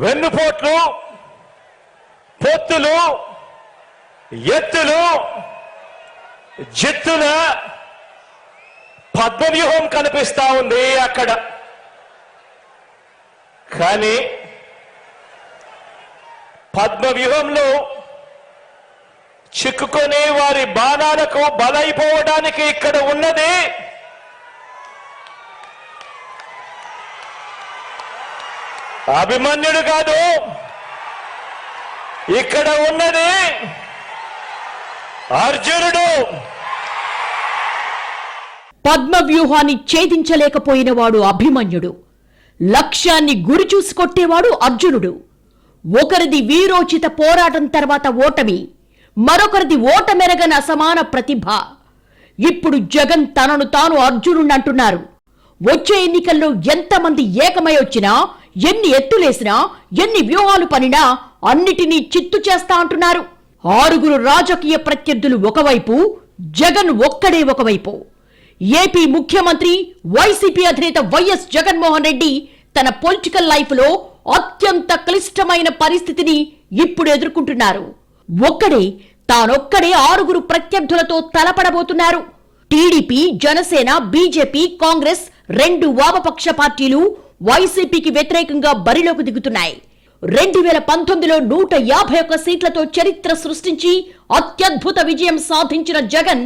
వెన్నుపోట్లు పొత్తులు ఎత్తులు జిత్తుల పద్మవ్యూహం కనిపిస్తా ఉంది అక్కడ. కానీ పద్మవ్యూహంలో చిక్కుకొని వారి బాణాలకు బలైపోవడానికి ఇక్కడ ఉన్నది అభిమన్యుడు కాదు. ఇక్కడ ఉన్నది అర్జునుడు. పద్మ వ్యూహాన్ని ఛేదించలేకపోయినవాడు అభిమన్యుడు. లక్ష్యాన్ని గురి చూసి కొట్టేవాడు అర్జునుడు. ఒకరిది వీరోచిత పోరాటం తర్వాత ఓటమి మరొకరిది ఓటమెరగని అసమాన ప్రతిభ. ఇప్పుడు జగన్ తనను తాను అర్జునుడు అంటున్నారు వచ్చే ఎన్నికల్లో ఎంతమంది ఏకమై వచ్చినా ఎన్ని ఎత్తులేసినా ఎన్ని వ్యూహాలు పనినా అన్నిటినీ చిత్తు చేస్తా అంటున్నారు. ఆరుగురు రాజకీయ ప్రత్యర్థులు ఒకవైపు జగన్ ఒక్కడే ఒకవైపు. ఏపీ ముఖ్యమంత్రి వైసీపీ అధినేత వైఎస్ జగన్మోహన్ రెడ్డి తన పొలిటికల్ లైఫ్లో అత్యంత క్లిష్టమైన పరిస్థితిని ఇప్పుడు ఎదుర్కొంటున్నారు. ఒక్కడే తానొక్కడే ఆరుగురు ప్రత్యర్థులతో తలపడబోతున్నారు. టీడీపీ జనసేన బీజేపీ కాంగ్రెస్ రెండు వామపక్ష పార్టీలు వైసీపీకి వ్యతిరేకంగా బరిలోకి దిగుతున్నాయి. రెండు వేల పంతొమ్మిదిలో నూట యాభై ఒక్క సీట్లతో చరిత్ర సృష్టించి అత్యద్భుత విజయం సాధించిన జగన్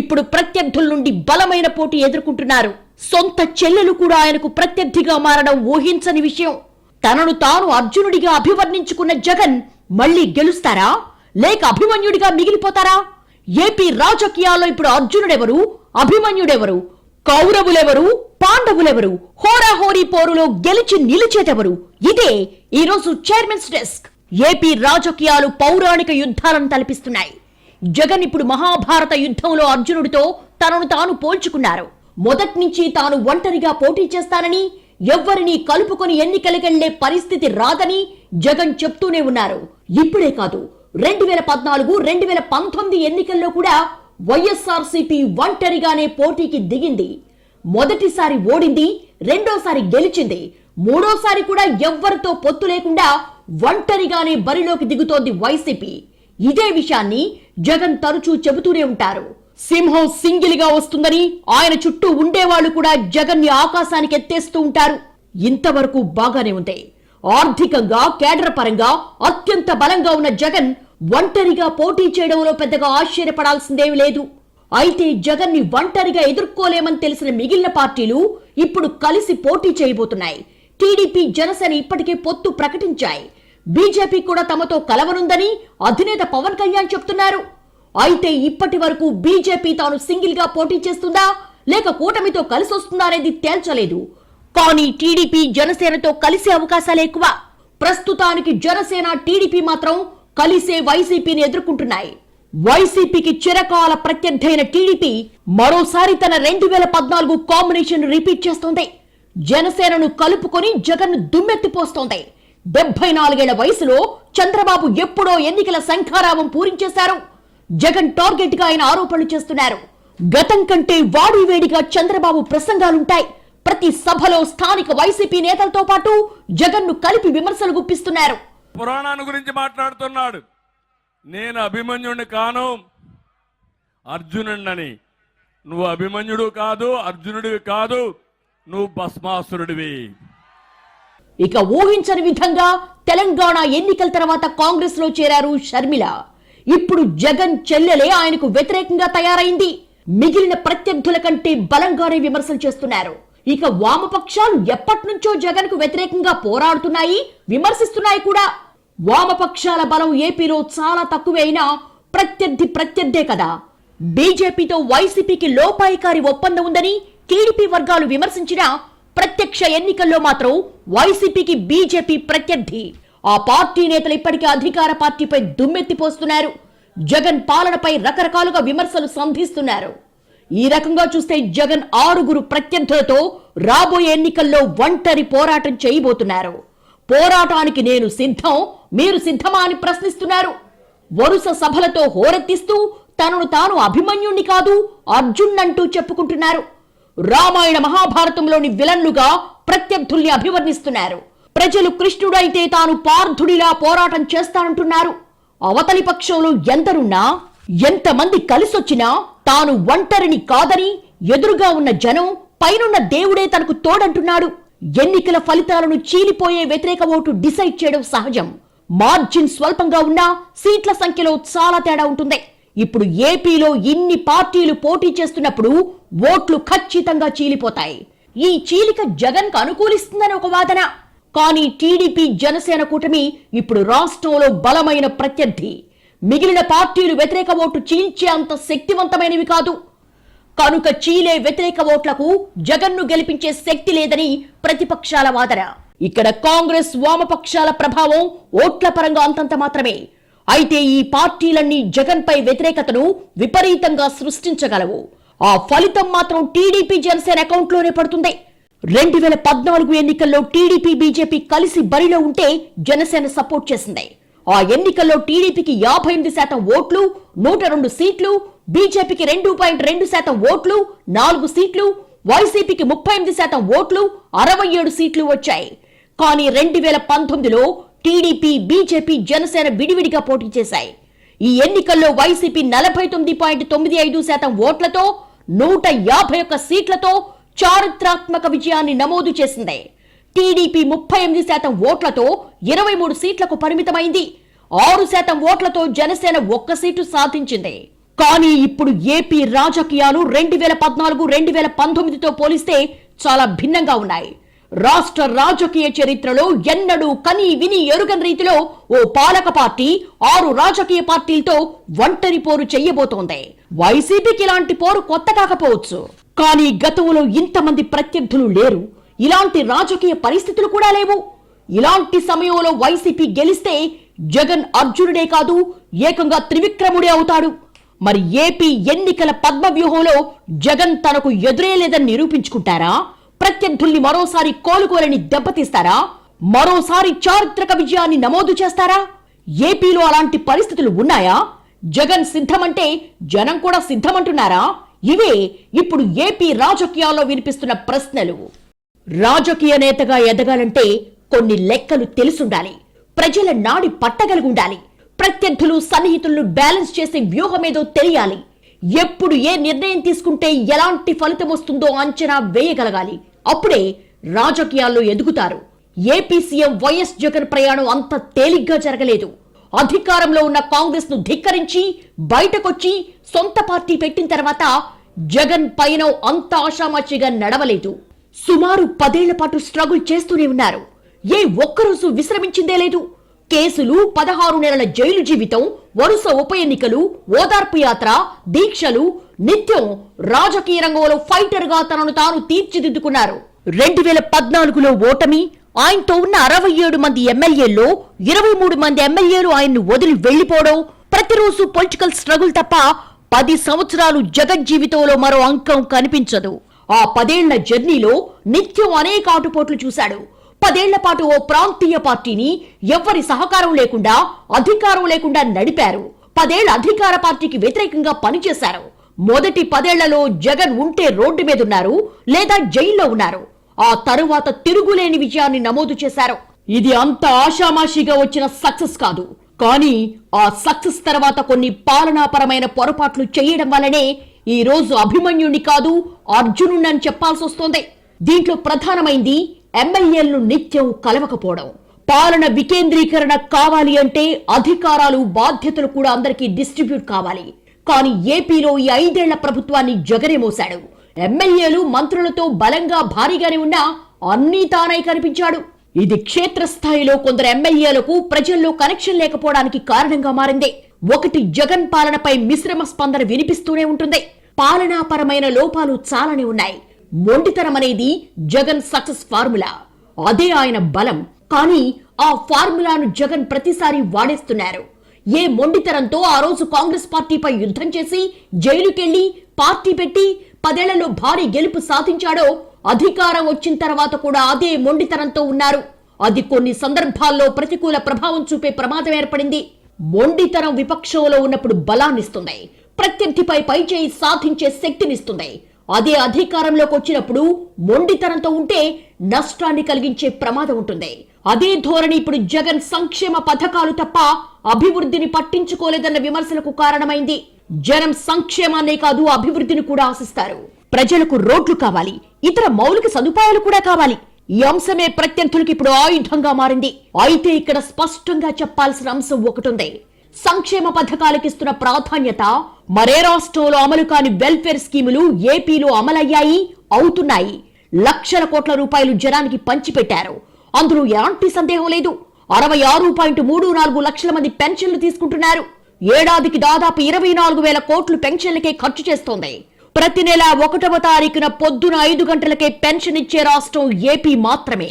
ఇప్పుడు ప్రత్యర్థుల నుండి బలమైన పోటీ ఎదుర్కొంటున్నారు. సొంత చెల్లెలు కూడా ఆయనకు ప్రత్యర్థిగా మారడం ఊహించని విషయం. తనను తాను అర్జునుడిగా అభివర్ణించుకున్న జగన్ మళ్ళీ గెలుస్తారా? లేక అభిమన్యుడిగా మిగిలిపోతారా? ఏపీ రాజకీయాల్లో ఇప్పుడు అర్జునుడెవరు? అభిమన్యుడెవరు? కౌరవులెవరు? పాండవులెవరు? హోరాహోరీ పోరులో గెలిచి నిలిచేదెవరు? ఇదే ఈ రోజు చైర్మన్స్ డెస్క్. ఏపీ రాజకీయాలు పౌరాణిక యుద్ధాలను తలపిస్తున్నాయి. జగన్ ఇప్పుడు మహాభారత యుద్ధంలో అర్జునుడితో తనను తాను పోల్చుకున్నారు. మొదటి నుంచి తాను ఒంటరిగా పోటీ చేస్తానని ఎవ్వరినీ కలుపుకొని ఎన్నికలకెళ్ళే పరిస్థితి రాదని జగన్ చెప్తూనే ఉన్నారు. ఇప్పుడే కాదు రెండు వేల పద్నాలుగు రెండు వేల పంతొమ్మిది ఎన్నికల్లో కూడా వైఎస్ఆర్సీపీ ఒంటరిగానే పోటీకి దిగింది. మొదటిసారి ఓడింది రెండోసారి గెలిచింది. మూడోసారి కూడా ఎవ్వరితో పొత్తు లేకుండా ఒంటరిగానే బరిలోకి దిగుతోంది వైసీపీ. ఇదే విషయాన్ని జగన్ తరచూ చెబుతూనే ఉంటారు. సింహం సింగిల్గా వస్తుందని ఆయన చుట్టూ ఉండేవాళ్ళు కూడా జగన్ని ఆకాశానికి ఎత్తేస్తూ ఉంటారు. ఇంతవరకు బాగానే ఉంది. ఆర్థికంగా కేడర్ పరంగా అత్యంత బలంగా ఉన్న జగన్ ఒంటరిగా పోటీ చేయడంలో పెద్దగా ఆశ్చర్యపడాల్సిందేమీ లేదు. అయితే జగన్ని ఒంటరిగా ఎదుర్కోలేమని తెలిసిన మిగిలిన పార్టీలు ఇప్పుడు కలిసి పోటీ చేయబోతున్నాయి. టీడీపీ జనసేన ఇప్పటికే పొత్తు ప్రకటించాయి. బీజేపీ కూడా తమతో కలవనుందని అధినేత పవన్ కళ్యాణ్ చెప్తున్నారు. అయితే ఇప్పటి వరకు బీజేపీ తాను సింగిల్గా పోటీ చేస్తుందా? లేక కూటమితో కలిసి వస్తుందా అనేది తేల్చలేదు. కానీ టీడీపీ జనసేనతో కలిసే అవకాశాలు ఎక్కువ. ప్రస్తుతానికి జనసేన టీడీపీ మాత్రం కలిసే వైసీపీని ఎదుర్కొంటున్నాయి. వైసీపీకి చిరకాల ప్రత్యర్థైన టీడీపీ మరోసారి తన రెండు వేల పద్నాలుగు కాంబినేషన్ రిపీట్ చేస్తోంది. జనసేనను కలుపుకొని జగన్ దుమ్మెత్తిపోస్తోంది. డెబ్బై నాలుగేళ్ళ వయసులో చంద్రబాబు ఎప్పుడో ఎన్నికల శంఖారావం పూరించేశారు. జగన్ టార్గెట్గా ఆయన ఆరోపణలు చేస్తున్నారు. గతం కంటే వాడి వేడిగా చంద్రబాబు ప్రసంగాలుంటాయి. ప్రతి సభలో స్థానిక వైసీపీ నేతలతో పాటు జగన్ను కలిపి విమర్శలు గుప్పిస్తున్నారు. పురాణాన్ని గురించి మాట్లాడుతున్నాడు. నేను అభిమన్యుడిని కాను అర్జునుణ్ణని. నువ్వు అభిమన్యుడు కాదు అర్జునుడివి కాదు నువ్వు భస్మాసురుడివి. ఇక ఊహించని విధంగా తెలంగాణ ఎన్నికల తర్వాత కాంగ్రెస్లో చేరారు షర్మిల. ఇప్పుడు జగన్ చెల్లెలే ఆయనకు వ్యతిరేకంగా తయారైంది. మిగిలిన ప్రత్యర్థుల కంటే బలంగానే విమర్శలు చేస్తున్నారు. ఇక వామపక్షాలు ఎప్పటి నుంచో జగన్కు వ్యతిరేకంగా పోరాడుతున్నాయి విమర్శిస్తున్నాయి కూడా. వామపక్షాల బలం ఏపీలో చాలా తక్కువే అయినా ప్రత్యర్థి ప్రత్యర్థే కదా. బీజేపీతో వైసీపీకి లోపాయికారి ఒప్పందం ఉందని టీడీపీ వర్గాలు విమర్శించిన ప్రత్యక్ష ఎన్నికల్లో మాత్రం వైసీపీకి బీజేపీ ప్రత్యర్థి. ఆ పార్టీ నేతలు ఇప్పటికే అధికార పార్టీపై దుమ్మెత్తిపోస్తున్నారు జగన్ పాలనపై రకరకాలుగా విమర్శలు సంధిస్తున్నారు. ఈ రకంగా చూస్తే జగన్ ఆరుగురు ప్రత్యర్థులతో రాబోయే ఎన్నికల్లో ఒంటరి పోరాటం చేయబోతున్నారు. పోరాటానికి నేను సిద్ధం మీరు సిద్ధమా అని ప్రశ్నిస్తున్నారు. వరుస సభలతో హోరెత్తిస్తూ తనను తాను అభిమన్యుణ్ణి కాదు అర్జున్నంటూ చెప్పుకుంటున్నారు. రామాయణ మహాభారతంలోని విలన్లుగా ప్రత్యర్థుల్ని అభివర్ణిస్తున్నారు. ప్రజలు కృష్ణుడైతే తాను పార్థుడిలా పోరాటం చేస్తానంటున్నారు. అవతలి పక్షంలో ఎందరున్నా ఎంతమంది కలిసొచ్చినా తాను ఒంటరిని కాదని ఎదురుగా ఉన్న జనం పైనున్న దేవుడే తనకు తోడంటున్నాడు. ఎన్నికల ఫలితాలను చీలిపోయే వ్యతిరేక ఓటు డిసైడ్ చేయడం సహజం. మార్జిన్ స్వల్పంగా ఉన్నా సీట్ల సంఖ్యలో చాలా తేడా ఉంటుంది. ఇప్పుడు ఏపీలో ఇన్ని పార్టీలు పోటీ చేస్తున్నప్పుడు ఓట్లు ఖచ్చితంగా చీలిపోతాయి. ఈ చీలిక జగన్కు అనుకూలిస్తుందని ఒక వాదన. కానీ టీడీపీ జనసేన కూటమి ఇప్పుడు రాష్ట్రంలో బలమైన ప్రత్యర్థి. మిగిలిన పార్టీలు వ్యతిరేక ఓటు చీల్చే అంత శక్తివంతమైనవి కాదు. కనుక చీలే వ్యతిరేక ఓట్లకు జగన్ను గెలిపించే శక్తి లేదని ప్రతిపక్షాల వాదన. ఇక్కడ కాంగ్రెస్ వామపక్షాల ప్రభావం ఓట్ల పరంగా అంతంత మాత్రమే. అయితే ఈ పార్టీలన్నీ జగన్ పై వ్యతిరేకతను విపరీతంగా సృష్టించగలవు. ఆ ఫలితం మాత్రం టీడీపీ జనసేన అకౌంట్లోనే పడుతుంది. రెండు వేల పద్నాలుగు ఎన్నికల్లో టీడీపీ బీజేపీ కలిసి బరిలో ఉంటే జనసేన సపోర్ట్ చేసింది. ఆ ఎన్నికల్లో టీడీపీకి యాభై ఎనిమిది శాతం ఓట్లు నూట రెండు సీట్లు బీజేపీకి రెండు పాయింట్ రెండు శాతం ఓట్లు నాలుగు సీట్లు వైసీపీకి ముప్పై ఎనిమిది శాతం ఓట్లు అరవై ఏడు సీట్లు వచ్చాయి. కానీ రెండు వేల పంతొమ్మిదిలో టీడీపీ బీజేపీ జనసేన విడివిడిగా పోటీ చేశాయి. ఈ ఎన్నికల్లో వైసీపీ నలభై తొమ్మిది పాయింట్ తొమ్మిది ఐదు శాతం ఓట్లతో నూట యాభై ఒక్క సీట్లతో చారిత్రాత్మక విజయాన్ని నమోదు చేసింది. టీడీపీ ముప్పై ఎనిమిది శాతం ఓట్లతో ఇరవై మూడు సీట్లకు పరిమితమైంది. ఆరు శాతం ఓట్లతో జనసేన ఒక్క సీటు సాధించింది. కానీ ఇప్పుడు ఏపీ రాజకీయాలు రెండు వేల పద్నాలుగు రెండు వేల పంతొమ్మిదితో పోలిస్తే చాలా భిన్నంగా ఉన్నాయి. రాష్ట్ర రాజకీయ చరిత్రలో ఎన్నడూ కని విని ఎరుగని రీతిలో ఓ పాలక పార్టీ ఆరు రాజకీయ పార్టీలతో ఒంటరి పోరు చెయ్యబోతోంది. వైసీపీకి ఇలాంటి పోరు కొత్త కాకపోవచ్చు. కానీ గతంలో ఇంతమంది ప్రత్యర్థులు లేరు. ఇలాంటి రాజకీయ పరిస్థితులు కూడా లేవు. ఇలాంటి సమయంలో వైసీపీ గెలిస్తే జగన్ అర్జునుడే కాదు ఏకంగా త్రివిక్రముడే అవుతాడు. మరి ఏపీ ఎన్నికల పద్మ వ్యూహంలో జగన్ తనకు ఎదురేలేదని నిరూపించుకుంటారా? ప్రత్యర్థుల్ని మరోసారి కోలుకోలేని దెబ్బతీస్తారా? మరోసారి చారిత్రక విజయాన్ని నమోదు చేస్తారా? ఏపీలో అలాంటి పరిస్థితులు ఉన్నాయా? జగన్ సిద్ధమంటే జనం కూడా సిద్ధమంటున్నారా? ఇవే ఇప్పుడు ఏపీ రాజకీయాల్లో వినిపిస్తున్న ప్రశ్నలు. రాజకీయ నేతగా ఎదగాలంటే కొన్ని లెక్కలు తెలుసుండాలి. ప్రజల నాడి పట్టగలుగుండాలి ప్రత్యర్థులు సన్నిహితులను బ్యాలెన్స్ చేసే వ్యూహమేదో తెలియాలి. ఎప్పుడు ఏ నిర్ణయం తీసుకుంటే ఎలాంటి ఫలితం వస్తుందో అంచనా వేయగలగాలి. అప్పుడే రాజకీయాల్లో ఎదుగుతారు. ఏపీ సీఎం వైఎస్ జగన్ ప్రయాణం అంత తేలిగ్గా జరగలేదు. అధికారంలో ఉన్న కాంగ్రెస్ను ధిక్కరించి బయటకొచ్చి సొంత పార్టీ పెట్టిన తర్వాత జగన్ పైన అంత ఆషామాషిగా నడవలేదు. సుమారు పదేళ్ళ పాటు స్ట్రగుల్ చేస్తూనే ఉన్నారు. ఏ ఒక్కరోజు విశ్రమించిందే లేదు. కేసులు పదహారు నెలల జైలు జీవితం వరుస ఉప ఎన్నికలు ఓదార్పు యాత్ర దీక్షలు నిత్యం రాజకీయ రంగంలో ఫైటర్గా తనను తాను తీర్చిదిద్దుకున్నారు. రెండు వేల పద్నాలుగులో ఓటమి ఆయనతో ఉన్న అరవై ఏడు మంది ఎమ్మెల్యేల్లో ఇరవై మూడు మంది ఎమ్మెల్యేలు ఆయన్ను వదిలి వెళ్ళిపోవడం ప్రతిరోజు పొలిటికల్ స్ట్రగుల్ తప్ప పది సంవత్సరాలు జగన్ జీవితంలో మరో అంకం కనిపించదు. ఆ పదేళ్ళ జర్నీలో నిత్యం అనేక ఆటుపోట్లు చూశాడు. పదేళ్ళ పాటు ఓ ప్రాంతీయ పార్టీని ఎవ్వరి సహకారం లేకుండా అధికారం లేకుండా నడిపారు. పదేళ్ళ అధికార పార్టీకి వ్యతిరేకంగా పనిచేశారు. మొదటి పదేళ్ళలో జగన్ ఉంటే రోడ్డు మీద ఉన్నారు లేదా జైల్లో ఉన్నారు. ఆ తరువాత తిరుగులేని విజయాన్ని నమోదు చేశారు. ఇది అంత ఆషామాషిగా వచ్చిన సక్సెస్ కాదు. కానీ ఆ సక్సెస్ తర్వాత కొన్ని పాలనాపరమైన పొరపాట్లు చేయడం వల్లనే ఈ రోజు అభిమన్యుణ్ణి కాదు అర్జునుణ్ణి చెప్పాల్సి వస్తోంది దీంట్లో ప్రధానమైంది ఎమ్మెల్యేలను నిత్యం కలవకపోవడం. పాలన వికేంద్రీకరణ కావాలి అంటే అధికారాలు బాధ్యతలు కూడా అందరికీ డిస్ట్రిబ్యూట్ కావాలి. కానీ ఏపీలో ఈ ఐదేళ్ళ ప్రభుత్వాన్ని జగనే మోశాడు ఎమ్మెల్యేలు మంత్రులతో బలంగా భారీగానే ఉన్నా అన్నీ తానై కనిపించాడు. ఇది క్షేత్రస్థాయిలో కొందరు ఎమ్మెల్యేలకు ప్రజల్లో కనెక్షన్ లేకపోవడానికి కారణంగా మారింది. ఒకటి జగన్ పాలనపై మిశ్రమ స్పందన వినిపిస్తూనే ఉంటుంది. పాలనాపరమైన లోపాలు చాలానే ఉన్నాయి. మొండితనం అనేది జగన్ సక్సెస్ ఫార్ములా. అదే ఆయన బలం. కానీ ఆ ఫార్ములాను జగన్ ప్రతిసారి వాడేస్తున్నారు. ఏ మొండితనంతో ఆ రోజు కాంగ్రెస్ పార్టీపై యుద్ధం చేసి జైలుకెళ్ళి పార్టీ పెట్టి పదేళ్ళలో భారీ గెలుపు సాధించాడో అధికారం వచ్చిన తర్వాత కూడా అదే మొండితనంతో ఉన్నారు. అది కొన్ని సందర్భాల్లో ప్రతికూల ప్రభావం చూపే ప్రమాదం ఏర్పడింది. మొండితనం విపక్షంలో ఉన్నప్పుడు బలాన్నిస్తుంది. ప్రత్యర్థిపై పైచేయి సాధించే శక్తినిస్తుంది. అదే అధికారంలోకి వచ్చినప్పుడు మొండితనంతో ఉంటే నష్టాన్ని కలిగించే ప్రమాదం ఉంటుంది. అదే ధోరణి ఇప్పుడు జగన్ సంక్షేమ పథకాలు తప్ప అభివృద్ధిని పట్టించుకోలేదన్న విమర్శలకు కారణమైంది. జనం సంక్షేమాన్నే కాదు అభివృద్ధిని కూడా ఆశిస్తారు. ప్రజలకు రోడ్లు కావాలి ఇతర మౌలిక సదుపాయాలు కూడా కావాలి. ఈ అంశమే ప్రత్యర్థులకు ఇప్పుడు ఆయుధంగా మారింది. అయితే ఇక్కడ స్పష్టంగా చెప్పాల్సిన అంశం ఒకటుంది సంక్షేమ పథకాలకు ఇస్తున్న ప్రాధాన్యత మరే రాష్ట్రంలో అమలు కాని వెల్ఫేర్ స్కీములు ఏపీలో అమలయ్యాయి అవుతున్నాయి. లక్షల కోట్ల రూపాయలు జనానికి పంచిపెట్టారు. అందులో ఎలాంటి సందేహం లేదు. అరవై ఆరు పాయింట్ మూడు నాలుగు లక్షల మంది పెన్షన్లు తీసుకుంటున్నారు. ఏడాదికి దాదాపు ఇరవై నాలుగు వేల కోట్లు పెన్షన్లకే ఖర్చు చేస్తోంది. ప్రతి నెల ఒకటవ తారీఖున పొద్దున ఐదు గంటలకే పెన్షన్ ఇచ్చే రాష్ట్రం ఏపీ మాత్రమే.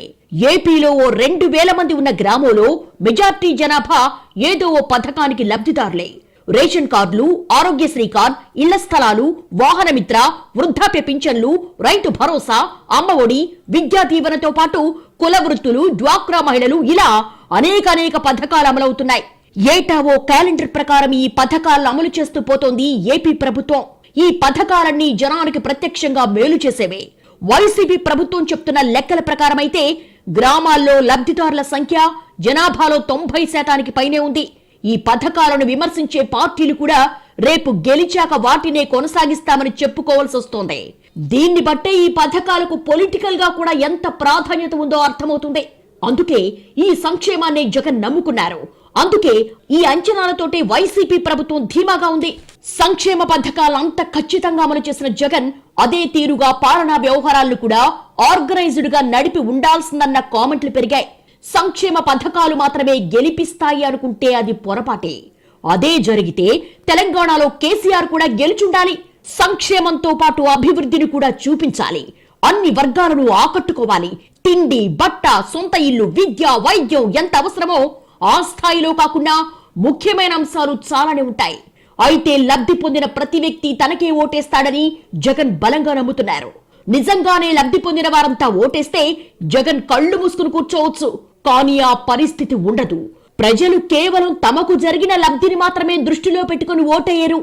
ఏపీలో ఓ రెండు వేల మంది ఉన్న గ్రామంలో మెజార్టీ జనాభా ఏదో ఓ పథకానికి లబ్ధిదారులే. రేషన్ కార్డులు ఆరోగ్యశ్రీ కార్డ్ ఇళ్ళ స్థలాలు వాహనమిత్ర వృద్ధాప్య పింఛన్లు రైతు భరోసా అమ్మఒడి విద్యా దీవెనతో పాటు కుల వృత్తులు డ్వాక్రా మహిళలు ఇలా అనేక అనేక పథకాలు అమలవుతున్నాయి. ఏటా ఓ క్యాలెండర్ ప్రకారం ఈ పథకాలను అమలు చేస్తూ పోతోంది ఏపీ ప్రభుత్వం. ఈ పథకాలన్నీ జనానికి ప్రత్యక్షంగా మేలు చేసేవే. వైసీపీ ప్రభుత్వం చెప్తున్న లెక్కల ప్రకారమైతే గ్రామాల్లో లబ్ధిదారుల సంఖ్య జనాభాలో తొంభై శాతానికి పైనే ఉంది. ఈ పథకాలను విమర్శించే పార్టీలు కూడా రేపు గెలిచాక వాటినే కొనసాగిస్తామని చెప్పుకోవాల్సి వస్తోంది. దీన్ని బట్టే ఈ పథకాలకు పొలిటికల్గా కూడా ఎంత ప్రాధాన్యత ఉందో అర్థమవుతుంది. అందుకే ఈ సంక్షేమాన్ని జగన్ నమ్ముకున్నారు. అందుకే ఈ అంచనాలతోటే వైసీపీ ప్రభుత్వం ధీమాగా ఉంది. సంక్షేమ పథకాలు అంత ఖచ్చితంగా అమలు చేసిన జగన్ అదే తీరుగా పాలనా వ్యవహారాలను కూడా ఆర్గనైజ్డ్గా నడిపి ఉండాల్సిందన్న కామెంట్లు పెరిగాయి. సంక్షేమ పథకాలు మాత్రమే గెలిపిస్తాయి అనుకుంటే అది పొరపాటే. అదే జరిగితే తెలంగాణలో కేసీఆర్ కూడా గెలుచుండాలి. సంక్షేమంతో పాటు అభివృద్ధిని కూడా చూపించాలి. అన్ని వర్గాలను ఆకట్టుకోవాలి. తిండి బట్ట సొంత ఇల్లు విద్య వైద్యం ఎంత అవసరమో ఆ స్థాయిలో కాకుండా ముఖ్యమైన అంశాలు చాలానే ఉంటాయి. అయితే లబ్ధి పొందిన ప్రతి వ్యక్తి తనకే ఓటేస్తాడని జగన్ బలంగా నమ్ముతున్నారు. నిజంగానే లబ్ధి పొందిన వారంతా ఓటేస్తే జగన్ కళ్ళు మూసుకుని కూర్చోవచ్చు. కానీ ఆ పరిస్థితి ఉండదు. ప్రజలు కేవలం తమకు జరిగిన లబ్ధిని మాత్రమే దృష్టిలో పెట్టుకుని ఓటేయరు.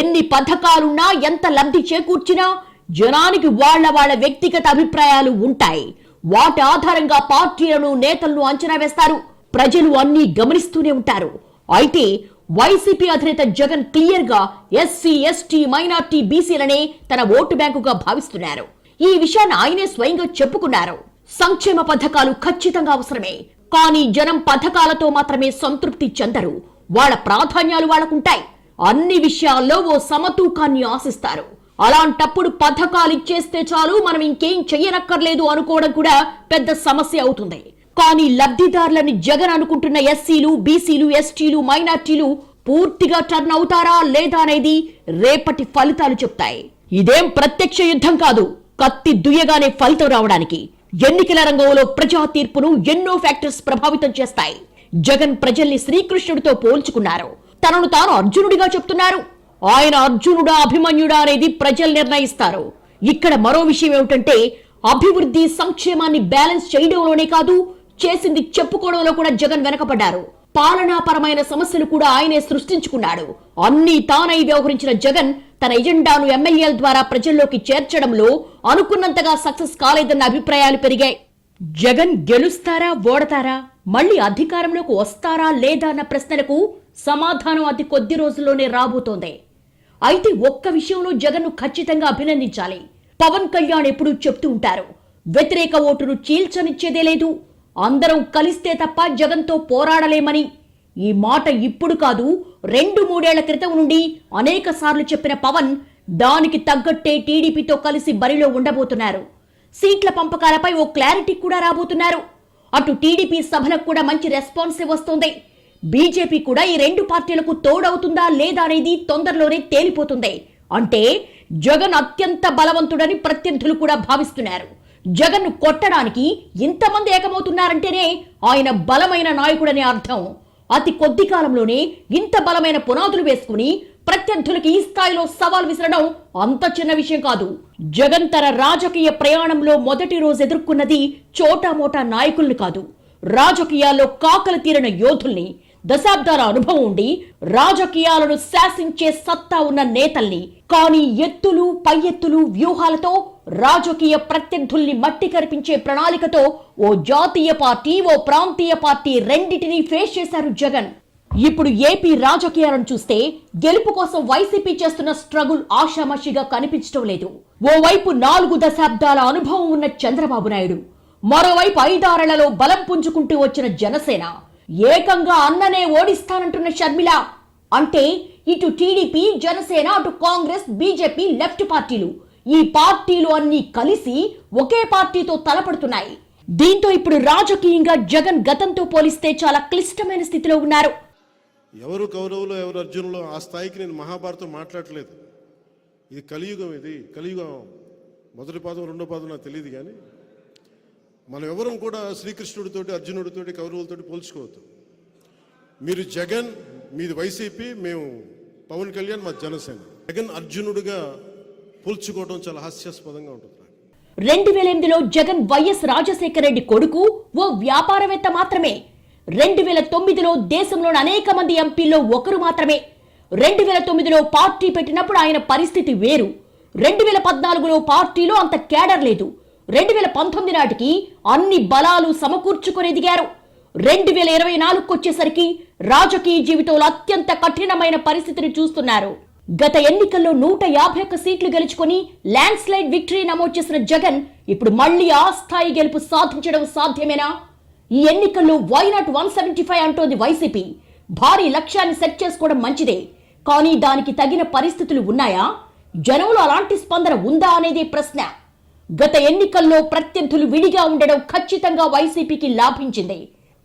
ఎన్ని పథకాలున్నా ఎంత లబ్ధి చేకూర్చినా జనానికి వాళ్ళ వాళ్ళ వ్యక్తిగత అభిప్రాయాలు ఉంటాయి. వాటి ఆధారంగా పార్టీలను నేతలను అంచనా వేస్తారు. ప్రజలు అన్ని గమనిస్తూనే ఉంటారు. అయితే వైసీపీ అధినేత జగన్ క్లియర్గా ఎస్సీ ఎస్టీ మైనార్టీ బీసీలనే తన ఓటు బ్యాంకుగా భావిస్తున్నారు. ఈ విషయాన్ని ఆయనే స్వయంగా చెప్పుకున్నారు. సంక్షేమ పథకాలు ఖచ్చితంగా అవసరమే. కానీ జనం పథకాలతో మాత్రమే సంతృప్తి చెందరు. వాళ్ళ ప్రాధాన్యాలు వాళ్ళకుంటాయి. అన్ని విషయాల్లో ఓ సమతూకాన్ని ఆశిస్తారు. అలాంటప్పుడు పథకాలు ఇచ్చేస్తే చాలు మనం ఇంకేం చెయ్యనక్కర్లేదు అనుకోవడం కూడా పెద్ద సమస్య అవుతుంది. కానీ లబ్ధిదారులని జగన్ అనుకుంటున్న ఎస్సీలు బీసీలు ఎస్టీలు మైనార్టీలు పూర్తిగా టర్న్ అవుతారా లేదా అనేది రేపటి ఫలితాలు చెప్తాయి. ఇదేం ప్రత్యక్ష యుద్ధం కాదు. కత్తి దుయ్యగానే ఫలితం రావడానికి. ఎన్నికల రంగంలో ప్రజా తీర్పును ఎన్నో ఫ్యాక్టర్స్ ప్రభావితం చేస్తాయి. జగన్ ప్రజల్ని శ్రీకృష్ణుడితో పోల్చుకున్నారు. తనను తాను అర్జునుడిగా చెప్తున్నారు. ఆయన అర్జునుడా అభిమన్యుడా అనేది ప్రజలు నిర్ణయిస్తారు. ఇక్కడ మరో విషయం ఏమిటంటే అభివృద్ధి సంక్షేమాన్ని బ్యాలెన్స్ చేయడంలోనే కాదు చేసింది చెప్పుకోవడంలో కూడా జగన్ వెనకబడ్డారు. పాలనాపరమైన సమస్యలు కూడా ఆయనే సృష్టించుకున్నాడు. అన్ని తానై వ్యవహరించిన జగన్ తన ఎజెండాను ఎమ్మెల్యేల ద్వారా ప్రజల్లోకి చేర్చడంలో అనుకున్నంతగా సక్సెస్ కాలేదన్న అభిప్రాయాలు పెరిగాయి. జగన్ గెలుస్తారా ఓడతారా మళ్ళీ అధికారంలోకి వస్తారా లేదా అన్న ప్రశ్నలకు సమాధానం అతి కొద్ది రోజుల్లోనే రాబోతోంది. అయితే ఒక్క విషయంలో జగన్ను ఖచ్చితంగా అభినందించాలి. పవన్ కళ్యాణ్ ఎప్పుడూ చెప్తూ ఉంటారు వ్యతిరేక ఓటును చీల్చనిచ్చేదే లేదు. అందరం కలిస్తే తప్ప జగన్తో పోరాడలేమని. ఈ మాట ఇప్పుడు కాదు రెండు మూడేళ్ళ క్రితం నుండి అనేక సార్లు చెప్పిన పవన్ దానికి తగ్గట్టే టీడీపీతో కలిసి బరిలో ఉండబోతున్నారు. సీట్ల పంపకాలపై ఓ క్లారిటీ కూడా రాబోతున్నారు. అటు టీడీపీ సభలకు కూడా మంచి రెస్పాన్స్ వస్తుంది. బీజేపీ కూడా ఈ రెండు పార్టీలకు తోడవుతుందా లేదా అనేది తొందరలోనే తేలిపోతుంది. అంటే జగన్ అత్యంత బలవంతుడని ప్రత్యర్థులు కూడా భావిస్తున్నారు. జగన్ను కొట్టడానికి ఇంతమంది ఏకమవుతున్నారంటేనే ఆయన బలమైన నాయకుడనే అర్థం. అతి కొద్ది కాలంలోనే ఇంత బలమైన పునాదులు వేసుకుని ప్రత్యర్థులకి ఈ స్థాయిలో సవాల్ విసరడం అంత చిన్న విషయం కాదు. జగన్ తన రాజకీయ ప్రయాణంలో మొదటి రోజు ఎదుర్కొన్నది చోటామోటా నాయకుల్ని కాదు. రాజకీయాల్లో కాకలు తీరిన యోధుల్ని దశాబ్దాల అనుభవం ఉండి రాజకీయాలను శాసించే సత్తా ఉన్న నేతల్ని కానీ ఎత్తులు పై ఎత్తులు వ్యూహాలతో రాజకీయ ప్రత్యర్థుల్ని మట్టి కరిపించే ప్రణాళికతో ఓ జాతీయ పార్టీ ఓ ప్రాంతీయ పార్టీ రెండింటినీ ఫేస్ చేశారు జగన్. ఇప్పుడు ఏపీ రాజకీయాలను చూస్తే గెలుపు కోసం వైసీపీ చేస్తున్న స్ట్రగుల్ ఆషామాషిగా కనిపించడం లేదు. ఓవైపు నాలుగు దశాబ్దాల అనుభవం ఉన్న చంద్రబాబు నాయుడు మరోవైపు ఐదారేళ్ళలో బలం పుంజుకుంటూ వచ్చిన జనసేన ఏకంగా అన్ననే ఓడిస్తానంటున్న షర్మిల. అంటే ఇటు టీడీపీ జనసేన అటు కాంగ్రెస్ బీజేపీ లెఫ్ట్ పార్టీలు. ఈ పార్టీలు అన్ని కలిసి ఒకే పార్టీతో తలపడుతున్నాయి. దీంతో ఇప్పుడు రాజకీయంగా జగన్ గతంతో పోలిస్తే చాలా క్లిష్టమైన స్థితిలో ఉన్నారు. ఎవరు కౌరవులు ఎవరు అర్జునులు ఆ స్థాయికి నేను మహాభారతం మాట్లాడలేదు. ఇది కలియుగం ఇది కలియుగం. మొదటి పాదం రెండో పాదం నాకు తెలియదు కానీ మనం ఎవరం కూడా శ్రీకృష్ణుడితోటి అర్జునుడితోటి కౌరవులతోటి పోల్చుకోవద్దు. మీరు జగన్ మీది వైసీపీ మేము పవన్ కళ్యాణ్ మా జనసేన జగన్ అర్జునుడిగా పోల్చుకోవడం చాలా హాస్యాస్పదంగా ఉంటుంది రెండు వేల ఎనిమిదిలో జగన్ వైఎస్ రాజశేఖర రెడ్డి కొడుకు ఓ వ్యాపారవేత్త మాత్రమే. రెండు వేల తొమ్మిదిలో దేశంలోని అనేక మంది ఎంపీల్లో ఒకరు మాత్రమే. రెండు వేల తొమ్మిదిలో పార్టీ పెట్టినప్పుడు ఆయన పరిస్థితి వేరు. రెండు వేల పద్నాలుగులో పార్టీలో అంత కేడర్ లేదు. రెండు వేల పంతొమ్మిది నాటికి అన్ని బలాలు సమకూర్చుకొని ఎదిగారు. రెండు వేల ఇరవై నాలుగుకి వచ్చేసరికి రాజకీయ జీవితంలో అత్యంత కఠినమైన పరిస్థితిని చూస్తున్నారు. గత ఎన్నికల్లో నూట యాభై ఒక్క సీట్లు గెలుచుకొని ల్యాండ్ స్లైడ్ విక్టరీ నమోదు చేసిన జగన్ ఇప్పుడు మళ్ళీ ఆ స్థాయి గెలుపు సాధించడం సాధ్యమేనా? ఈ ఎన్నికల్లో why not one seventy five అంటోంది వైసీపీ. భారీ లక్ష్యాన్ని సెట్ చేసుకోవడం మంచిదే. కానీ దానికి తగిన పరిస్థితులు ఉన్నాయా? జనంలో అలాంటి స్పందన ఉందా అనేదే ప్రశ్న. గత ఎన్నికల్లో ప్రత్యర్థులు విడిగా ఉండడం ఖచ్చితంగా వైసీపీకి లాభించింది.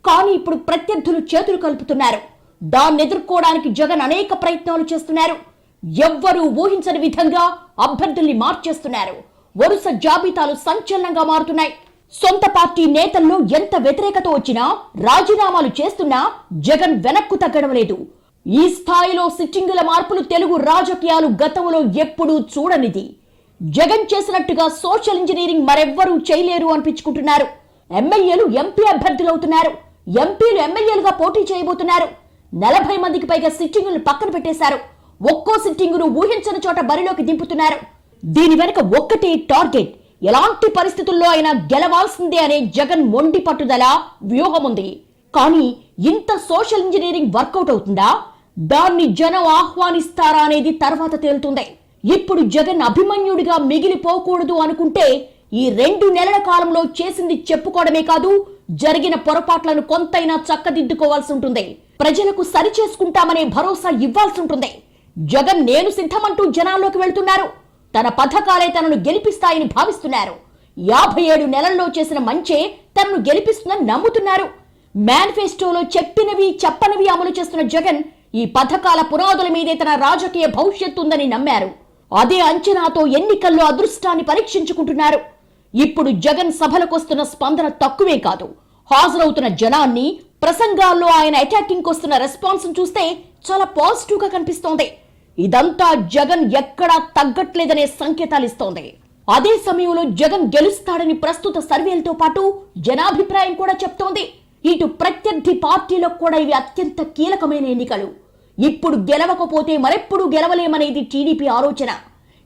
కానీ ఇప్పుడు ప్రత్యర్థులు చేతులు కలుపుతున్నారు. దాన్ని ఎదుర్కోవడానికి జగన్ అనేక ప్రయత్నాలు చేస్తున్నారు. ఎవ్వరూ ఊహించని విధంగా అభ్యర్థుల్ని మార్చేస్తున్నారు. వరుస జాబితాలు సంచలనంగా మారుతున్నాయి. సొంత పార్టీ నేతల్లో ఎంత వ్యతిరేకత వచ్చినా రాజీనామాలు చేస్తున్నా జగన్ వెనక్కు తగ్గడం లేదు. ఈ స్థాయిలో సిట్టింగుల మార్పులు తెలుగు రాజకీయాలు గతంలో ఎప్పుడూ చూడనిది. జగన్ చేసినట్టుగా సోషల్ ఇంజనీరింగ్ మరెవ్వరూ చేయలేరు అనిపించుకుంటున్నారు. ఎమ్మెల్యేలు ఎంపీ అభ్యర్థులవుతున్నారు. ఎంపీలు ఎమ్మెల్యేలుగా పోటీ చేయబోతున్నారు. నలభై మందికి పైగా సిట్టింగులను పక్కన పెట్టేశారు. ఒక్కో సిట్టింగును ఊహించని చోట బరిలోకి దింపుతున్నారు. దీని వెనుక ఒక్కటే టార్గెట్. ఎలాంటి పరిస్థితుల్లో అయినా గెలవాల్సిందే అనే జగన్ మొండి పట్టుదల వ్యూహం ఉంది కానీ ఇంత సోషల్ ఇంజనీరింగ్ వర్కౌట్ అవుతుందా? దాన్ని జనం ఆహ్వానిస్తారా అనేది తర్వాత తేలుతుంది. ఇప్పుడు జగన్ అభిమన్యుడిగా మిగిలిపోకూడదు అనుకుంటే ఈ రెండు నెలల కాలంలో చేసింది చెప్పుకోవడమే కాదు జరిగిన పొరపాట్లను కొంతైనా చక్కదిద్దుకోవాల్సి ఉంటుంది. ప్రజలకు సరి చేసుకుంటామనే భరోసా ఇవ్వాల్సి ఉంటుంది. జగన్ నేను సిద్ధమంటూ జనాల్లోకి వెళ్తున్నారు. తన పథకాలే తనను గెలిపిస్తాయని భావిస్తున్నారు. యాభై ఏడు నెలల్లో చేసిన మంచే తనను గెలిపిస్తుందని నమ్ముతున్నారు. మేనిఫెస్టోలో చెప్పినవి చెప్పనివి అమలు చేస్తున్న జగన్ ఈ పథకాల పునాదుల మీదే తన రాజకీయ భవిష్యత్తు ఉందని నమ్మారు. అదే అంచనాతో ఎన్నికల్లో అదృష్టాన్ని పరీక్షించుకుంటున్నారు. ఇప్పుడు జగన్ సభలకొస్తున్న స్పందన తక్కువే కాదు. హాజరవుతున్న జనాన్ని ప్రసంగాల్లో ఆయన అటాకింగ్ వస్తున్న రెస్పాన్స్ చూస్తే చాలా పాజిటివ్గా కనిపిస్తోంది. ఇదంతా జగన్ ఎక్కడా తగ్గట్లేదనే సంకేతాలు ఇస్తోంది అదే సమయంలో జగన్ గెలుస్తాడని ప్రస్తుత సర్వేలతో పాటు జనాభిప్రాయం కూడా చెప్తోంది. ఇటు ప్రత్యర్థి పార్టీలకు కూడా ఇవి అత్యంత కీలకమైన ఎన్నికలు. ఇప్పుడు గెలవకపోతే మరెప్పుడు గెలవలేమనేది టీడీపీ ఆలోచన.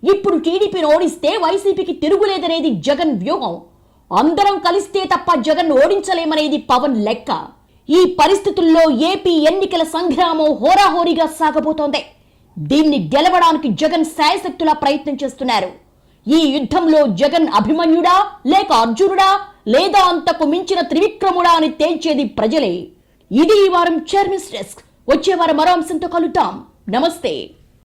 ఇప్పుడు టీడీపీని ఓడిస్తే వైసీపీకి తిరుగులేదనేది జగన్ వ్యూహం. అందరం కలిస్తే తప్ప జగన్ ఓడించలేమనేది పవన్ లెక్క. ఈ పరిస్థితుల్లో ఏపీ ఎన్నికల సంగ్రామం హోరాహోరీగా సాగబోతోంది. దీన్ని గెలవడానికి జగన్ శాయశక్తులా ప్రయత్నం చేస్తున్నారు. ఈ యుద్ధంలో జగన్ అభిమన్యుడా లేక అర్జునుడా లేదా అంతకు మించిన త్రివిక్రముడా అని తేల్చేది ప్రజలే. ఇది ఈ వారం చైర్మన్స్ డెస్క్. వచ్చే వారం మరో అంశంతో కలుద్దాం. నమస్తే.